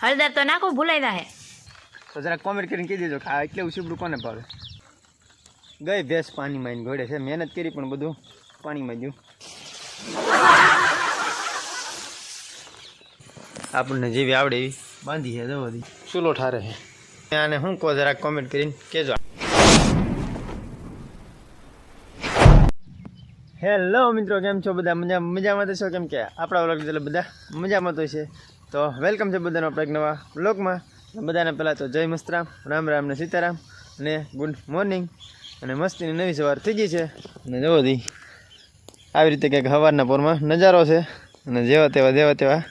હળદર તો નાખો, ભૂલાઈ જાય તો જરા કોમેન્ટ કરીને કહી દેજો કે આ એટલે ઉસીબડું કોને ભાવે? ગઈ ભેંસ પાણીમાં માં ઘોડે છે. મહેનત કરી પણ બધું પાણીમાં ગયું આપણને જેવી આવડે એવી બાંધી છે, જો બધી. ચૂલો ઠારે છે. આને શું કહો, જરાક કોમેન્ટ કરીને કહેજો. હેલો મિત્રો, કેમ છો બધા? મજા મજામાં તો છો? કેમ કે આપણા વ્લોગ બધા મજામાં તો છે. તો વેલકમ છે બધાનો આપણે એક નવા બ્લોગમાં બધાને પહેલાં તો જય મસ્તરામ, રામ રામ ને સીતારામ અને ગુડ મોર્નિંગ અને મસ્તીની નવી સવાર થઈ ગઈ છે. અને જવો દી, આવી રીતે કંઈક સવારના પોરમાં નજારો છે. અને જેવા તેવા જેવા તેવા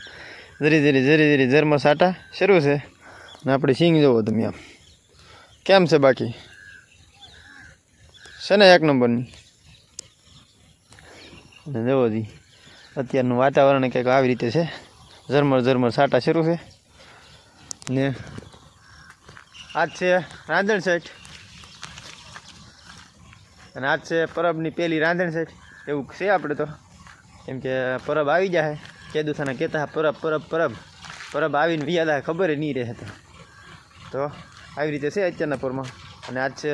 ધીરે ધીરે ધીરે ધીરે ઝરમર સાટા શરૂ છે. અને આપણે સિંગ જોવો તમે આમ. કેમ છે બાકી? છે ને એક નંબરની? અને જવો દી, અત્યારનું વાતાવરણ કંઈક આવી રીતે છે. ઝરમર ઝરમર સાટા શરૂ છે. ને આજ છે રાંધણ સેટ અને આજ છે પરબની પહેલી રાંધણ સેટ એવું છે આપણે તો. કેમ કે પરબ આવી જાય કેદુથાના કહેતા પરબ પરબ પરબ. પરબ આવીને વિયાદા ખબર ય નહીં રહે તો. તો આવી રીતે છે અત્યારના પરમાં. અને આજ છે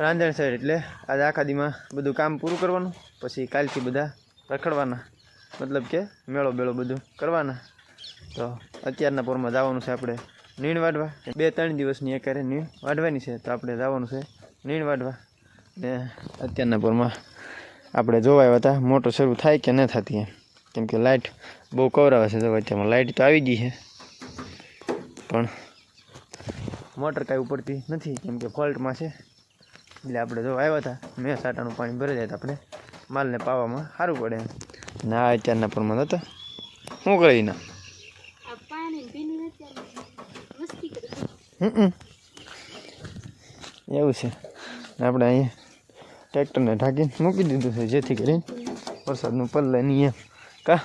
રાંધણ સાઈડ એટલે આજે આખા દીમાં બધું કામ પૂરું કરવાનું. પછી કાલથી બધા રખડવાના. મતલબ કે મેળો બેળો બધું કરવાના. તો અત્યારના પોરમાં જવાનું છે આપણે નીણ વાઢવા. બે ત્રણ દિવસની એકારે નીણ વાઢવાની છે, તો આપણે જવાનું છે નીણ વાઢવા. ને અત્યારના પોરમાં આપણે જોવા આવ્યા હતા મોટર શરૂ થાય કે ન થતી એમ. કેમ કે લાઇટ બહુ કવરાવે છે જવા અત્યારમાં લાઇટ તો આવી ગઈ છે. પણ મોટર કાંઈ ઉપડતી નથી, કેમ કે ફોલ્ટમાં છે. એટલે આપણે જો આવ્યા હતા, મેં સાટાનું પાણી ભરી જાય તો આપણે. માલને પાવામાં સારું પડે ના અત્યારના પ્રમાણ હતા. શું કરી ના. એવું છે. આપણે અહીંયા ટ્રેક્ટરને ઢાંકીને મૂકી દીધું છે જેથી કરીને વરસાદનું પલ્લે નહીં એમ. કા?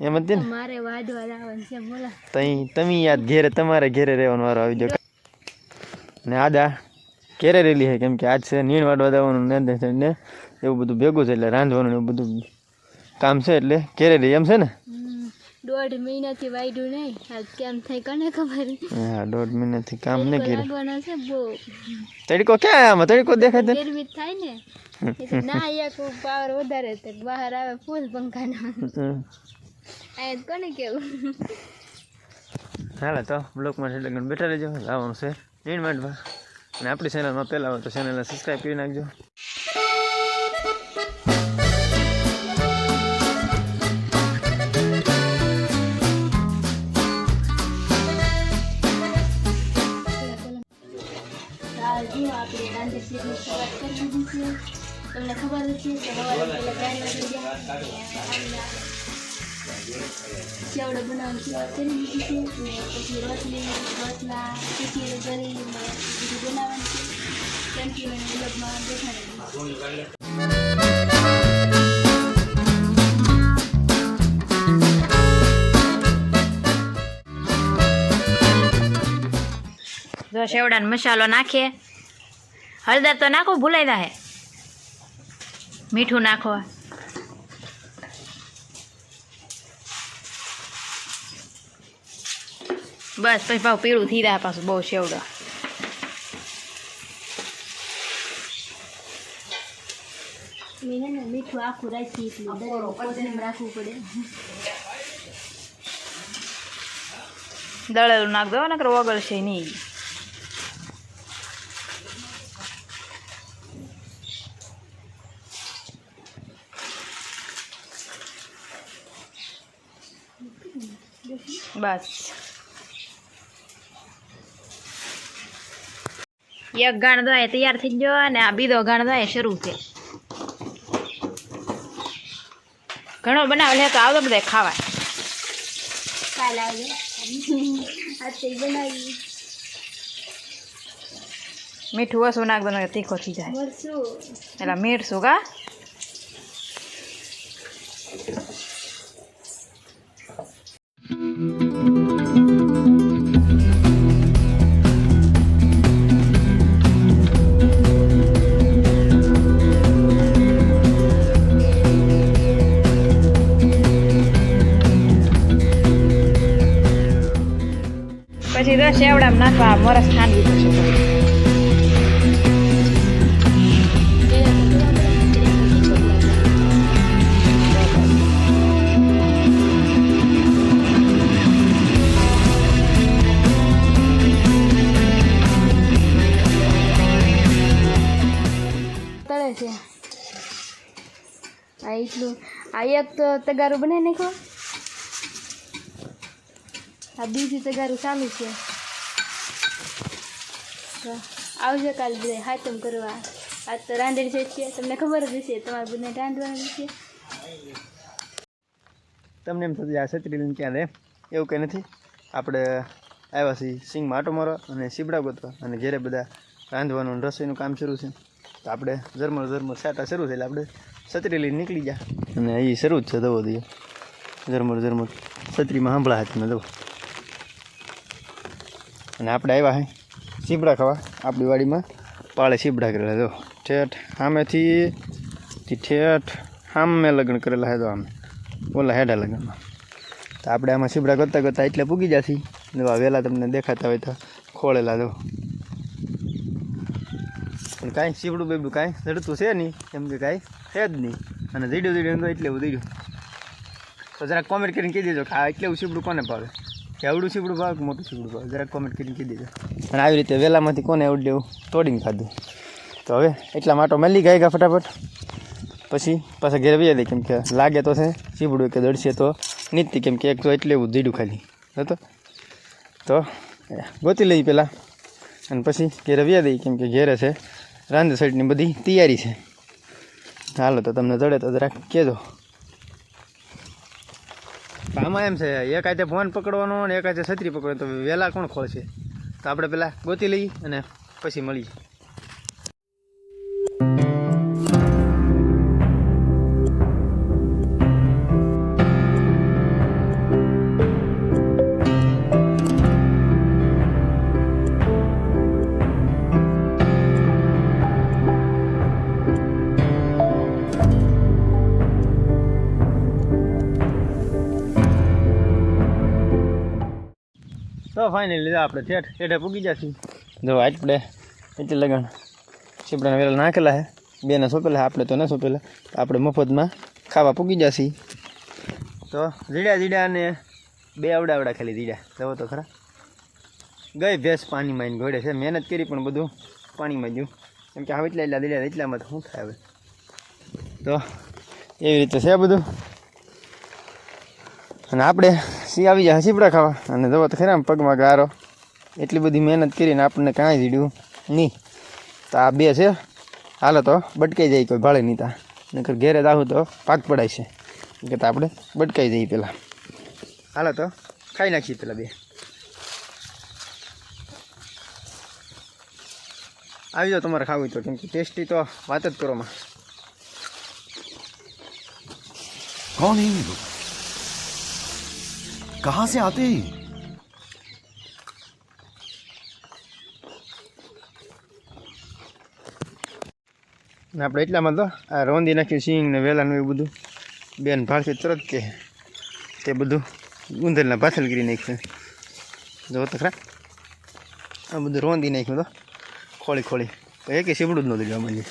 એમ જ ને? મારે વાડવા જવાનું છે બોલા. તઈ તમે યાદ ઘેરે તમારે ઘેરે રહેવાનો વારો આવી જાય ને આદા ઘેરે રેલી છે કેમ કે આજ છે નીણ વાડવા દેવાનું ને ને એવું બધું ભેગું છે એટલે રાંધવાનું એવું બધું કામ છે એટલે રહી એમ છે ને? દોઢ મહિનાથી વાયડું નહીં આ કેમ થાય કને ખબર? હા દોઢ મહિનાથી કામ નહીં કર્યું. છે બહુ. તડકો ક્યાં આમાં? તડકો દેખાય છે ગરમી થાય ને ના એક પાવર વધારે છે બહાર આવે ફૂલ પંખાનો. આ કોને કેવું? હાલે તો બ્લોકમાં એટલે બેઠા રહેજો લાવવાનું છે. નીણ વાડવા અને આપણી ચેનલમાં પહેલાં હોય તો ચેનલને સબસ્ક્રાઈબ કરી નાખજો જો આપણે રાંધી શીખની શરૂઆત કરી દીધી છે તમને ખબર જ છે કે સવારે પહેલા ચાર વાગે ગયા ચેવડો બનાવવાની શરૂઆત કરી દીધી છે પછી રોટલી રોટલા ખીચડી કરી બધું બનાવવાનું છે શેવડાનો મસાલો નાખીએ. હળદર તો નાખો, ભૂલાઈ દે મીઠું નાખો. બસ પછી ભાવ પીળું થઈ જાય પાછું બહુ શેવડો મીઠું આખું રાખી એટલું રાખવું પડે દળેલું નાખ દો નકર ઓગળશે નહીં બસ એક ગાણ દોય તૈયાર થઈ ગયો અને આ બીજો ગાણ દોય શરૂ છે. ઘણો બનાવે છે તો આવતો બધા ખાવા. કાલ બનાવી મીઠું ઓછું નાખ દો તીખો થઈ જાય. એટલે મીઠું કા? નાખવા મરસ ખાંડવી પડશે તળે છે આ એટલું આ એક તો તગારું બનાવી નાખો આ બીજું તગારું ચાલુ છે આવજો કાલ બધા હાથમ કરવા. આજ તો રાંધણી છે તમને ખબર જ હશે, તમારે બધાને રાંધવાનું છે. તમને એમ થતું આ છત્રી લઈને ક્યાં રહે એવું કંઈ નથી. આપણે આવ્યા છીએ સિંગ માટો મારો અને સીબડા ગોતવા. અને ઘેરે બધા રાંધવાનું રસોઈનું કામ શરૂ છે. તો આપણે ઝરમર ઝરમર સાટા શરૂ થયેલા. આપણે સત્રી લઈને નીકળી જા. અને એ શરૂ જ છે, દવો દઈએ. ઝરમર ઝરમર છત્રીમાં સાંભળા તમે દવો. અને આપણે આવ્યા હે સીબડા ખાવા આપણી વાડીમાં પાળે સીબડા કરેલા જો. ઠેઠ સામેથી ઠેઠ સામે લગ્ન કરેલા હે તો આમે. ઓલા હેડા લગ્નમાં. તો આપણે આમાં સીબડા કરતાં કરતાં એટલે પૂગી જશે. જો વહેલા તમને દેખાતા હોય તો ખોળેલા જો. પણ કાંઈ સીબડું બેબડું કાંઈ જડતું છે નહીં કેમ કે કાંઈ છે જ નહીં. અને જીડ્યું જીડ્યું તો એટલે એવું જીડ્યું તો જરાક કોમેન્ટ કરીને કહી દેજો કે આ એટલે સીબડું કોને ભાવે? કે આવડું ભાવ કે મોટું સીબડું ભાવ જરાક કોમેન્ટ કરીને કહી દેજો. અને આવી રીતે વહેલામાંથી કોને આવડે એવું તોડીને ખાધું? તો હવે એટલા માટો મળી ગયા ફટાફટ. પછી પાછા ઘેર વહી દે, કેમ કે લાગે તો છે સીવડું કે દડશે તો નીતિ, કેમ કે એક તો એટલે એવું જીડું ખાલી. હતો તો? ગોતી લઈ પહેલાં અને પછી ઘેરે વ્યા દઈ કેમ કે ઘેરે છે. રાંધ સાઈડની બધી તૈયારી છે. હાલો તો તમને જડે તો જરાક કહેજો. આમાં એમ છે, એક આજે ફોન પકડવાનો અને એક આજે છત્રી પકડવાનો. તો વહેલા કોણ ખોલશે? તો આપણે પહેલાં ગોતી લઈએ અને પછી મળીએ. તો લીધા આપણે ઠેઠ ઠેઠે પૂગી જશે જો આપણે એટલે લગન. છીપડાના વેલા નાખેલા હે. બેને સોંપેલા આપણે તો ન સોંપેલા. આપણે મફતમાં ખાવા પૂગી જશે તો જીડ્યા જીડ્યા અને બે આવડા આવડા ખાલી જીડ્યા જવો તો ખરા. ગઈ ભેંસ પાણીમાં આવીને ઘોડે છે. મહેનત કરી પણ બધું પાણીમાં ગયું. કેમ કે હવે એટલા એટલા દીડ્યા એટલામાં તો શું થાય હવે? તો એવી રીતે છે બધું. અને આપણે સિંહ આવી જાય હસી હસીપડા ખાવા. અને જવો તો ખરા પગમાં ગારો. એટલી બધી મહેનત કરીને આપણને કાંઈ જીડ્યું નહીં. તો આ બે છે. હાલો તો, બટકાઈ જાય કોઈ ભાડે નહીં તા. નકર ઘેરે જ આવું તો પાક પડાય છે. કે તો આપણે બટકાઈ જઈએ પહેલાં હાલો તો, ખાઈ નાખીએ પહેલાં બે. આવી જાઓ તમારે ખાવું તો, કેમ કે ટેસ્ટી તો વાત જ કરોમાં કોણ कहां से आते हैं ये? ને આપણે એટલામાં તો આ રોંદી નાખ્યું સિંગ ને વેલાનું એવું બધું બેન ભાળશે તરત કે તે બધું ગુંદરના પાછળ કરી નાખ્યું જો તો ખરા આ બધું રોંદી નાખ્યું તો ખોળી ખોળી તો એકે સીબડું જ નહોતું જોવા મળ્યું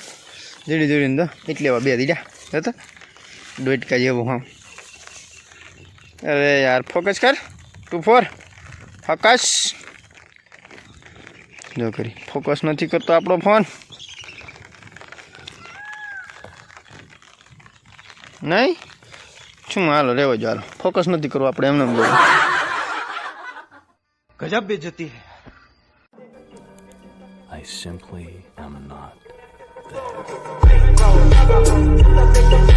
જીડી જીડીને તો એટલે એવા બે દીધા હતો ડોટકા જેવું હા અરે યાર ફોકસ કર. Two four. ફોકસ. જો કરી ફોકસ નથી કરતો આપણો ફોન. નહીં? શું હાલો રહેવા જો હાલો. ફોકસ નથી કરવું આપણે એમને બોલો. ગજબ બે જતી I simply am not there.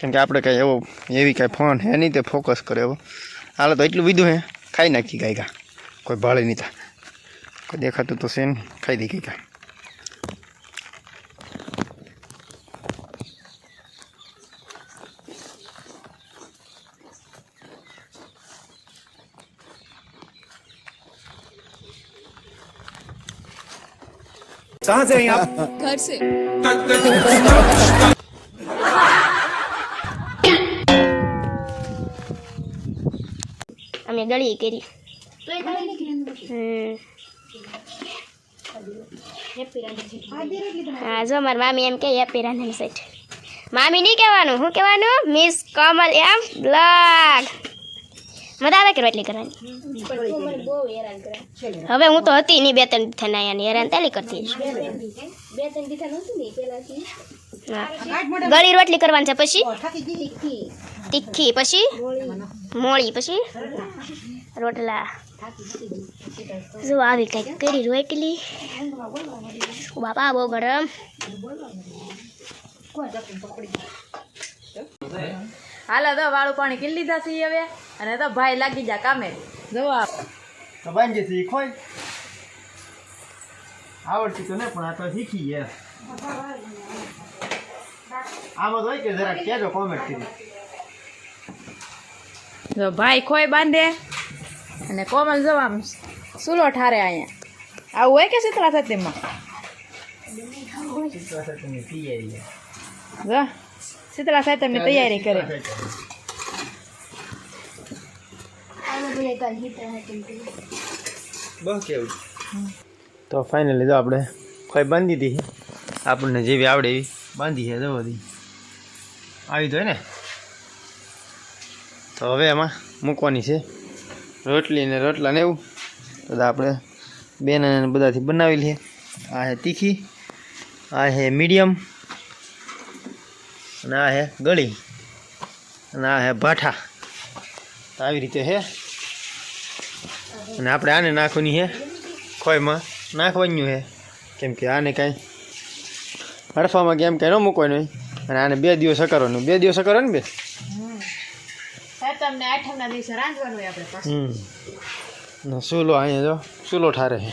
કેમ કે આપણે કાંઈ એવો એવી કાંઈ ફોન હે નહીં તે ફોકસ કરે એવો હાલો તો એટલું બીધું હે ખાઈ નાખી ગાય ગા કોઈ ભાળે નહીં તા કોઈ દેખાતું તો છે ને ખાઈ દઈ ગઈ ગા कहां से हैं आप ઘર છે અમે ગળી કરી. હા જો મારી મામી એમ કે હેપી રાંધણ સેટ મામી નહીં કહેવાનું શું કહેવાનું? મિસ કોમલ એમ બ્લોગ મજા આવે કે રોટલી કરવાની? પણ તું મને બહુ હેરાન કરે. હવે હું તો હતી નહીં બે ત્રણ થઈને અહીંયા હેરાન તાલી કરતી ગળી રોટલી કરવાની છે પછી? તીખી. પછી? મોળી પછી રોટલા. જો આવી કંઈક કરી રોટલી. બાપા બહુ ગરમ. હાલો તો વાળું પાણી કિલ લીધા છે હવે. અને તો ભાઈ લાગી જા કામે. જવા તો બાંધી છે આવડતી તો ને પણ આ તો શીખી ગયા આમાં તો કે જરા કહેજો કોમેન્ટ કરી. જો ભાઈ ખોય બાંધે અને કોમલ જવા આમ સુલો ઠારે અહીંયા. આવું હોય કે શીતળા તૈયારી જો શીતળા તમને તૈયારી કરે. તો ફાઇનલી જો આપણે કોઈ બાંધી દીધી. આપણને જેવી આવડે એવી બાંધી છે જો બધી. આવી તો હોય ને? તો હવે એમાં મૂકવાની છે. રોટલી ને રોટલા ને એવું. બધા આપણે બેન અને બધાથી બનાવેલી છે. આ છે તીખી, આ છે મીડિયમ, અને આ છે ગળી, અને આ છે ભાઠા. આવી રીતે છે. અને આપણે આને નાખવાની છે. ખોયમાં નાખવાનું છે. કેમ કે આને કાંઈ હડફામાં કેમ કાંઈ ન મૂકવાનું અને આને બે દિવસ કરવાનું બે દિવસ કરવાનું ને બે? સાતમને આઠમના દિવસે રાંધવાનું હોય આપણે પાછું. ચૂલો અહીંયા જો ચૂલો ઠારે છે.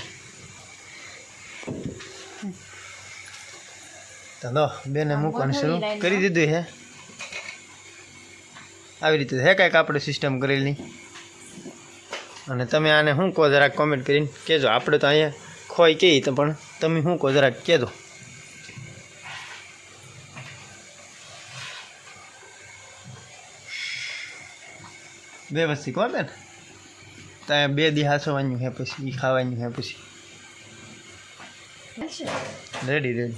તો બેને મૂકવાનું શરૂ. કરી દીધું છે. આવી રીતે છે કાંઈક આપણે સિસ્ટમ કરેલી. અને તમે આને શું કહો જરાક કોમેન્ટ કરીને કહેજો. આપણે તો અહીંયા ખોઈ કહીએ તો પણ તમે શું કહો જરાક કહેજો. બે વસ્તી કોણ ને? ત્યાં બે દી હાસવાનું છે પછી ખાવાનું છે પછી. Ready ready